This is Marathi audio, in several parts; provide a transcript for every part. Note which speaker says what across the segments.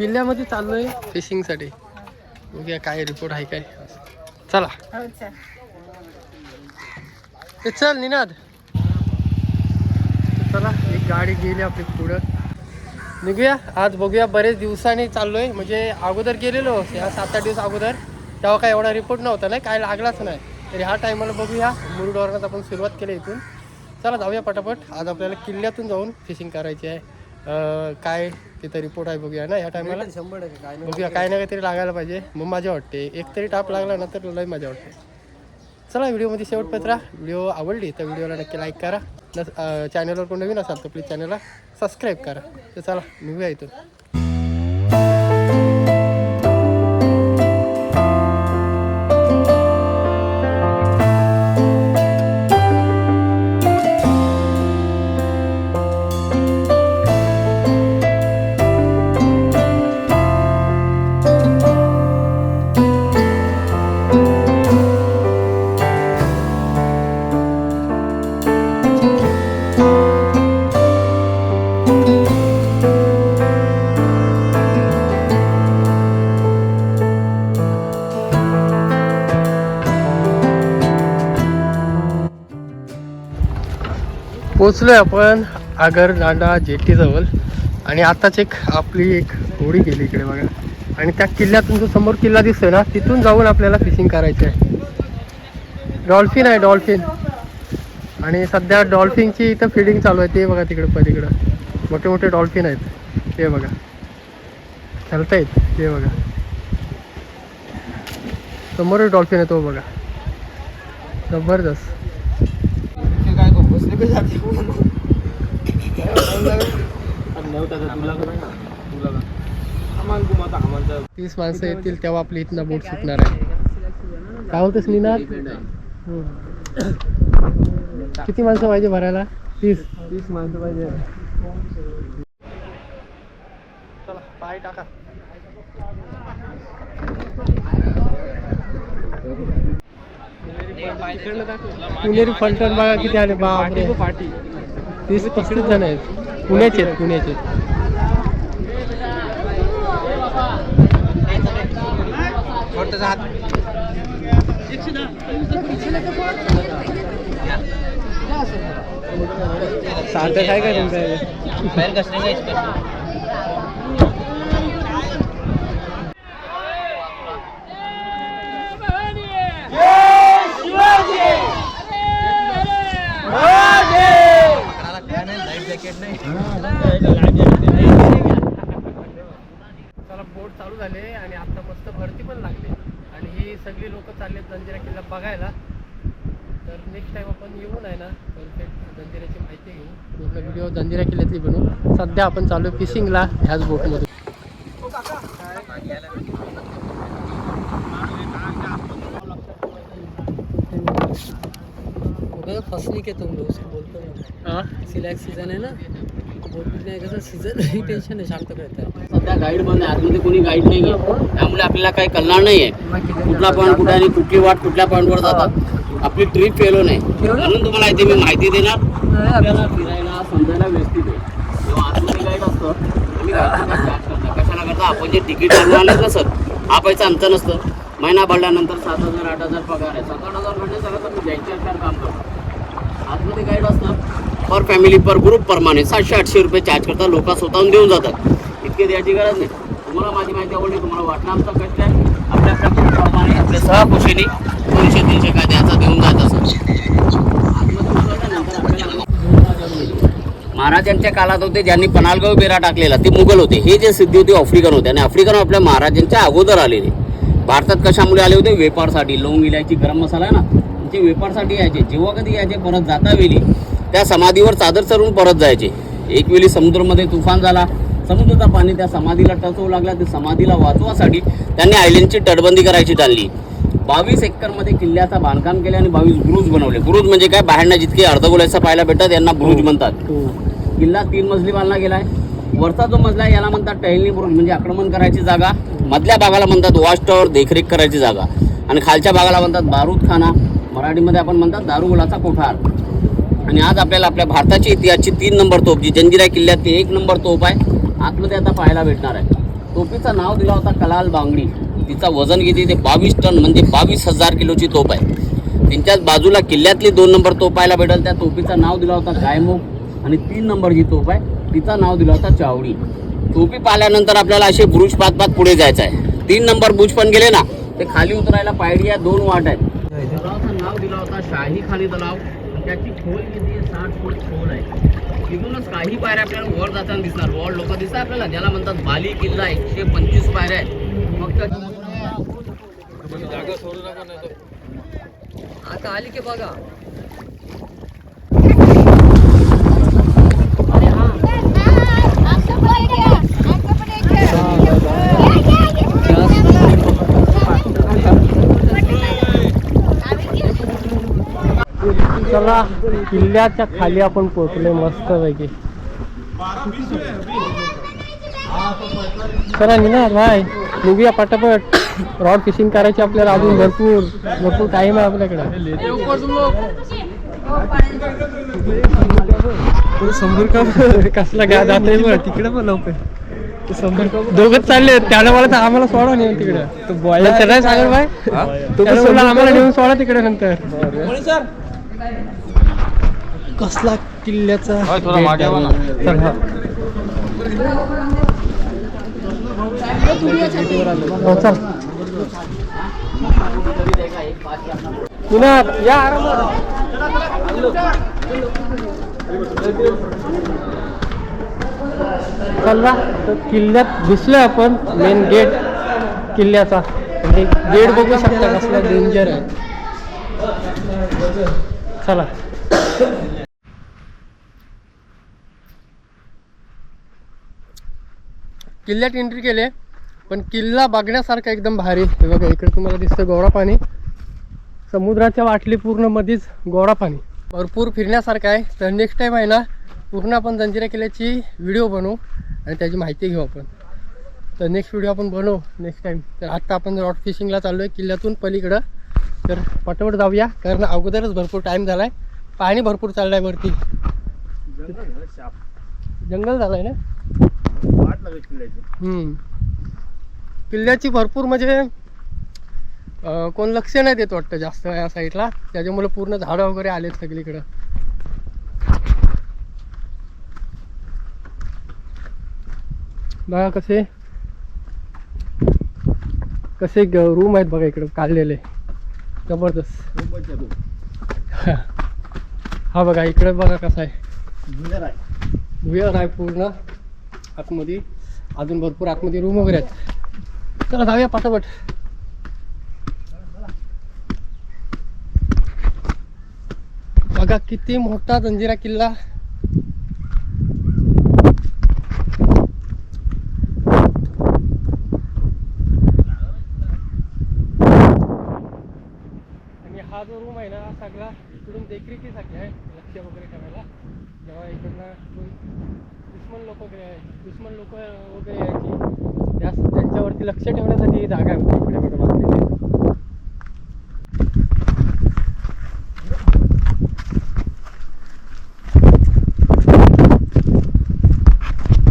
Speaker 1: किल्ल्यामध्ये चाललोय फिशिंगसाठी. बघूया काय रिपोर्ट आहे काय. चला.
Speaker 2: चल
Speaker 1: ए, चल निनाद. चला एक गाडी गेली आपली पुढं. निघूया. आज बघूया बरेच दिवसांनी चाललोय. म्हणजे अगोदर गेलेलो या सात आठ दिवस अगोदर. तेव्हा काय एवढा रिपोर्ट नव्हता नाही काय लागलाच नाही. तर ह्या टायमाला बघूया. मुरुडवरनात आपण सुरुवात केली इथून. चला जाऊया पटापट. आज आपल्याला किल्ल्यातून जाऊन फिशिंग करायची आहे. काय तिथं रिपोर्ट आहे बघूया ना या टायमाला
Speaker 3: शंभर टक्के. काय
Speaker 1: बघूया काय ना काहीतरी लागायला पाहिजे. मग मजा वाटते. एक तरी टाप लागला ना तर लय मजा वाटते. चला व्हिडिओमध्ये शेवटपर्यंत राहा व्हिडिओ आवडली तर व्हिडिओला नक्की लाईक करा. नस चॅनलवर कोण नवीन असाल तर प्लीज चॅनलला सबस्क्राईब करा. तर चला निघूया इथून. पोचलोय आपण आगर दांडा जेटीजवळ आणि आताच एक आपली एक होडी गेली इकडे बघा. आणि त्या किल्ल्यातून जो समोर किल्ला दिसतोय ना तिथून जाऊन आपल्याला फिशिंग करायची आहे डॉल्फिन आहे डॉल्फिन आणि सध्या डॉल्फिनची इथं फिडिंग चालू आहे ते बघा तिकडं पलीकडं. मोठे मोठे डॉल्फिन आहेत. ते बघा. खेळतायत ते बघा. समोर डॉल्फिन आहे तो बघा. जबरदस्त.
Speaker 3: जाते
Speaker 1: तीस माणसं येतील तेव्हा आपली इथनं बोट सुटणार आहे. काय होतंस हम्म. किती माणसं पाहिजे भरायला? तीस.
Speaker 3: तीस माणसं पाहिजे.
Speaker 1: चला पाय टाका. पुणेरी फलटण बघा किती आले बापरे. तीस पस्तीस जण आहेत. पुण्याचे आहेत पुण्याचे सारखं काय काय तुमचं चला. बोट चालू झाले आणि आता मस्त भरती पण लागली. आणि ही सगळी लोक चालले जंजिरा किल्ला बघायला. तर नेक्स्ट टाइम आपण येऊन आहे ना परफेक्ट जंजिऱ्याची माहिती घेऊ. पूर्ण व्हिडिओ जंजिरा किल्ल्यातली बनवू. सध्या आपण चालू आहे फिशिंगला ह्याच बोटमध्ये.
Speaker 3: फसली के तुम लोग उसको बोलते हो
Speaker 1: हां?
Speaker 3: सिलेक्ट सीजन है ना बोलते कसं सीजन ही टेन्शन आहे शांत है
Speaker 4: सध्या गाईड बंद आहे. आतमध्ये कोणी गाईड नाही त्यामुळे आपल्याला काही कळणार नाहीये कुठला पॉईंट कुठे आणि कुठली वाट कुठल्या पॉईंटवर जातात. आपली ट्रिप फेलो नाही म्हणून तुम्हाला इथे मी माहिती देणार. आपल्याला फिरायला समजायला व्यवस्थित आहे. जेव्हा आतमध्ये गाईड असतं करता. कशाला करता? आपण जे तिकीट आणून आले नसत हा पैसा आमचा नसतं. महिना भरल्यानंतर सात हजार आठ हजार पगार आहे. सात आठ हजार म्हणजे सगळं तुम्ही द्यायच्या असल्यावर काम करतो. आतमध्ये गाईड असतात पर फॅमिली पर ग्रुप प्रमाणे सातशे आठशे रुपये चार्ज करतात लोक स्वतःहून देऊन जातात. इतके द्यायची गरज नाही. तुम्हाला माझी माहिती आवडली तुम्हाला वाटणं आमचा कष्ट आहे. आपल्या आपल्या सहा कुशीने दोनशे तीनशे काय द्यायचा देऊन जात असत. महाराजांच्या काळात होते ज्यांनी पनालगाव बेरा टाकलेला ते मुघल होते. हे जे सिद्धी होते आफ्रिकन होते. आणि आफ्रिकन आपल्या महाराजांच्या अगोदर आलेले. भारतात कशामुळे आले होते? वेपारसाठी लवंग इलायची गरम मसाला आहे ना? ते वेपारसाठी यायचे जेव्हा कधी यायचे परत जाता वेळी त्या समाधीवर चादर चढून परत जायचे. एक वेळी समुद्रामध्ये तुफान झाला समुद्राचं पाणी त्या समाधीला टचवू लागला ते समाधीला वाचवासाठी त्यांनी आयलंडची तटबंदी करायची टाळली. बावीस एकरमध्ये किल्ल्याचा बांधकाम केले आणि बावीस बुरुज बनवले. बुरुज म्हणजे काय? बाहेरनं जितके अर्धगोळ्याचा पाहायला भेटतात यांना बुरुज म्हणतात. किल्ला तीन मजली बांधला गेलाय. वरचा जो मजला आहे याला म्हणतात टहलनी बुरुज म्हणजे आक्रमण करायची जागा. मधल्या भागाला म्हणतात वॉच टॉवर देखरेख करायची जागा. आणि खालच्या भागाला म्हणतात बारूद खाना मराठीमध्ये आपण म्हणतात दारुगोळाचा कोठार. आणि आज आपल्याला आपल्या भारताची इतिहासची तीन नंबर तोप जी जंजिरा किल्ल्यातली एक नंबर तोप आहे. आतमध्ये आता पाहायला भेटणार आहे. तोफीचं नाव दिला होता कलाल बांगडी. तिचा वजन किती? ते बावीस टन म्हणजे बावीस हजार किलोची तोप आहे. त्यांच्याच बाजूला किल्ल्यातली दोन नंबर तोप पाहायला भेटेल. त्या तोफीचं नाव दिला होता गायमुख आणि तीन नंबरची तोप आहे तिचं नाव दिलं होता चावडी. टोपी पाहिल्यानंतर आपल्याला असे बुरुज पाच पाच पुढे जायचं आहे. तीन नंबर बुज पण गेले ना ते खाली उतरायला पायरी या दोन वाट आहेत. तलावाचं शाही खाली तलाव. त्याची खोल किती आहे? साठ फूट खोल आहे. तिथूनच काही पायऱ्या आपल्याला वर जाताना दिसणार. वर लोक दिसतात आपल्याला. ज्याला म्हणतात बाली किल्ला एकशे पंचवीस पायऱ्या आहेत. फक्त
Speaker 3: आता आली की बघा.
Speaker 1: चला किल्ल्याच्या खाली आपण पोहोचलोय मस्त पैकी चला निघा भाई निघूया पटापट. रॉड फिशिंग करायची आपल्याला अजून भरपूर भरपूर टाइम आहे आपल्याकडे. समोर का? कसला गा जात तिकडे पण लवकर. दोघच चालले त्याला मला तर आम्हाला सोडा नेऊन तिकडे. तो बॉय त्याला सांगेल बाय तो आम्हाला नेऊन सोडा तिकडे नंतर. कसला किल्ल्याचा. चल, हा. चल. पुन्हा या चला तर किल्ल्यात घुसलोय आपण मेन गेट किल्ल्याचा. म्हणजे गेट बघू शकता कसला डेंजर आहे. चला. किल्ल्यात एंट्री केले पण किल्ला बघण्यासारखा एकदम भारी. हे बघा इकडे तुम्हाला दिसतं गोरा पाणी. समुद्राच्या वाटली पूर्ण मध्येच गोरा पाणी. भरपूर फिरण्यासारखं आहे. तर नेक्स्ट टाईम आहे ना पूर्ण आपण जंजिरा किल्ल्याची व्हिडिओ बनवू आणि त्याची माहिती घेऊ आपण. तर नेक्स्ट व्हिडिओ आपण बनवू नेक्स्ट टाईम तर आत्ता आपण रॉड फिशिंगला चाललो आहे किल्ल्यातून पलीकडं. तर पटापट जाऊया कारण अगोदरच भरपूर टाईम झाला आहे पाणी भरपूर चाललं आहे वरती. जंगल झालं आहे ना? हम्म. किल्ल्याची भरपूर म्हणजे कोण लक्ष नाही देत वाटतं जास्त या साईडला त्याच्यामुळे पूर्ण झाडं वगैरे आलेत सगळीकडं. बघा कसे कसे रूम आहेत बघा इकडे काढलेले. जबरदस्त. हा बघा इकडे बघा कसा आहे. वियर आहे. पूर्ण. आतमध्ये अजून भरपूर आतमध्ये रूम वगैरे आहेत. चला जाऊया पटापट. बघा किती मोठा जंजिरा किल्ला आणि हा जो रूम आहे ना हा इकडून देखरेखीसाठी आहे लक्ष वगैरे ठेवायला. जेव्हा इकडनं कोण दुश्मन लोक वगैरे दुश्मन लोक वगैरे यायची त्या त्यांच्यावरती लक्ष ठेवण्यासाठी ही जागा आहे इकडे बघा. बांधलेली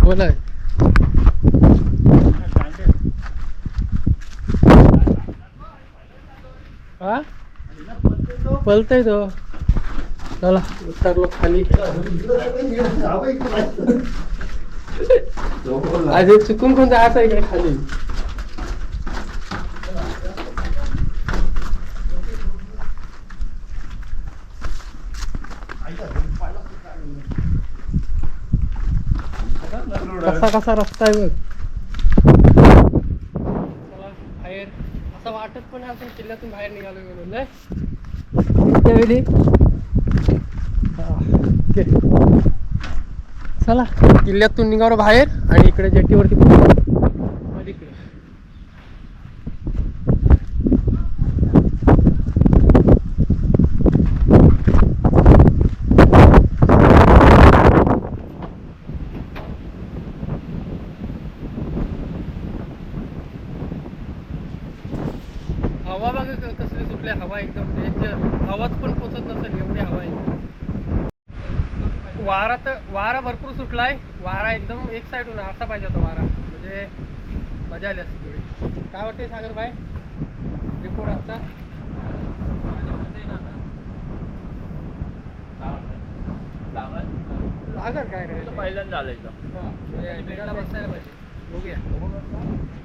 Speaker 1: बोला हा पलतय तो. चला. उतरलो खाली. चुकून कोण जायचं इकडे खाली? कसा कसा रस्ता आहे बघ. चला, बाहेर. असं वाटत पण आपण किल्ल्यातून बाहेर निघालो नाही त्यावेळी ओके. चला किल्ल्यातून निघावर बाहेर आणि इकडे जेटीवरती हवा बघा कसली सुटली हवा एकदम डेंजर हवाच पण पोचत नसेल एवढी हवा आहे. वारा तर वारा भरपूर सुटलाय. वारा एकदम एक साईडून असा पाहिजे होता वारा. म्हणजे मजा आली असती थोडी. काय वाटते सागर भाई? रिपोर्ट आजचा? सागर काय
Speaker 2: पहिल्यांदा आलं
Speaker 1: हा, म्हणजे बेडला बसायला पाहिजे. बघूया.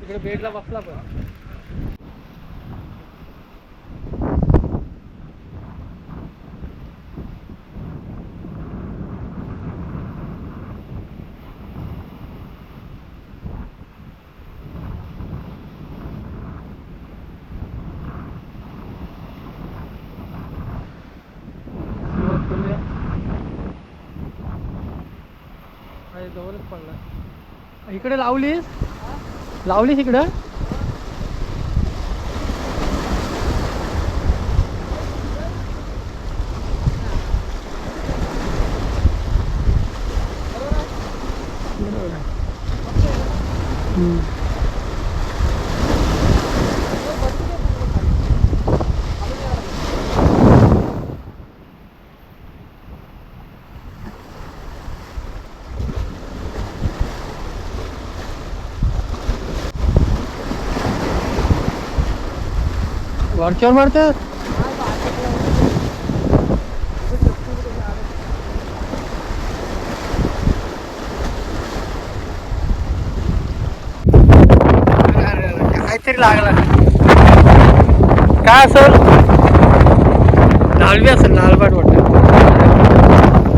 Speaker 1: तिकडे बेडला बसला पण सुरुवात करूया. अरे जवळच पडला. इकडे लावलीस? लावलीस इकडं? हम्म. वरच्यावर मारतात काहीतरी लागला काय असेल डाळवी असेल लालबाट वाटत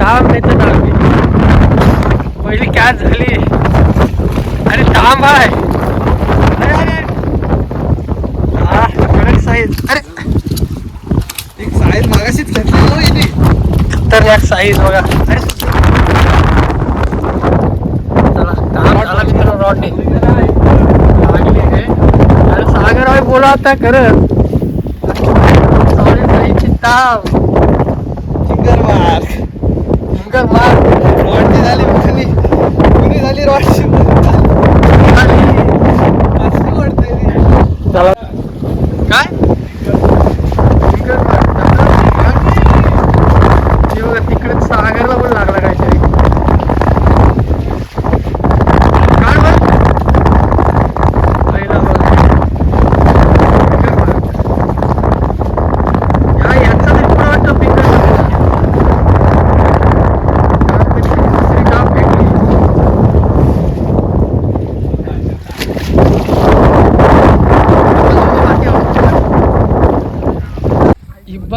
Speaker 1: ताम नाही तर डाळवी पहिली कॅच झाली अरे थांब आहे अरे अरे हा कडक साईज अरे
Speaker 2: एक साईज मागाशीच घेतली. हो इथे.
Speaker 1: खतरनाक साईज बघा. रॉडने अरे सागर भाई बोला आता करत ताव
Speaker 2: फिंगर मार
Speaker 1: फिंगर मार
Speaker 2: रॉडची झाली कुणी झाली रॉडची असं वाटतंय ती.
Speaker 1: चला काय फिंगर मार हे बघा तिकडे सागरला पण लागला काहीतरी काय बघ पहिला बघ फिंगर मार या याचा तरी मला वाटतं फिंगर दुसरी काम भेटली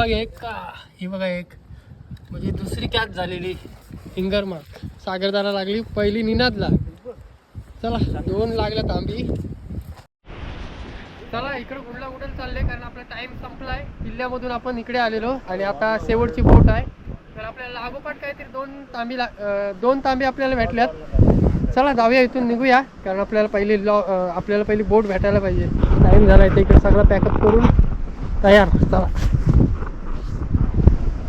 Speaker 1: ही एक. का ही बघा एक. म्हणजे दुसरी कॅच झालेली. फिंगर मार्क सागरदारा लागली पहिली निनादला. चला दोन लागल्या तांबी चला इकडे कुठला कुठे चालले कारण आपला टाइम संपलाय. किल्ल्यामधून आपण इकडे आलेलो आणि आता शेवटची बोट आहे. तर आपल्याला लागोपाठ काहीतरी दोन तांबी ला दोन तांबी आपल्याला भेटल्यात. चला जाऊया इथून निघूया. कारण आपल्याला पहिली लॉ आपल्याला पहिली बोट भेटायला पाहिजे. टाईम झाला आहे इकडे सगळं पॅकअप करून तयार. चला.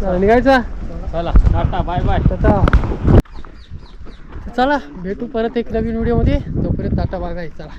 Speaker 1: निघायचा?
Speaker 2: चला टाटा बाय बाय
Speaker 1: आता चला. भेटू परत एक नवीन व्हिडिओमध्ये. तोपर्यंत टाटा बाय बाय चला.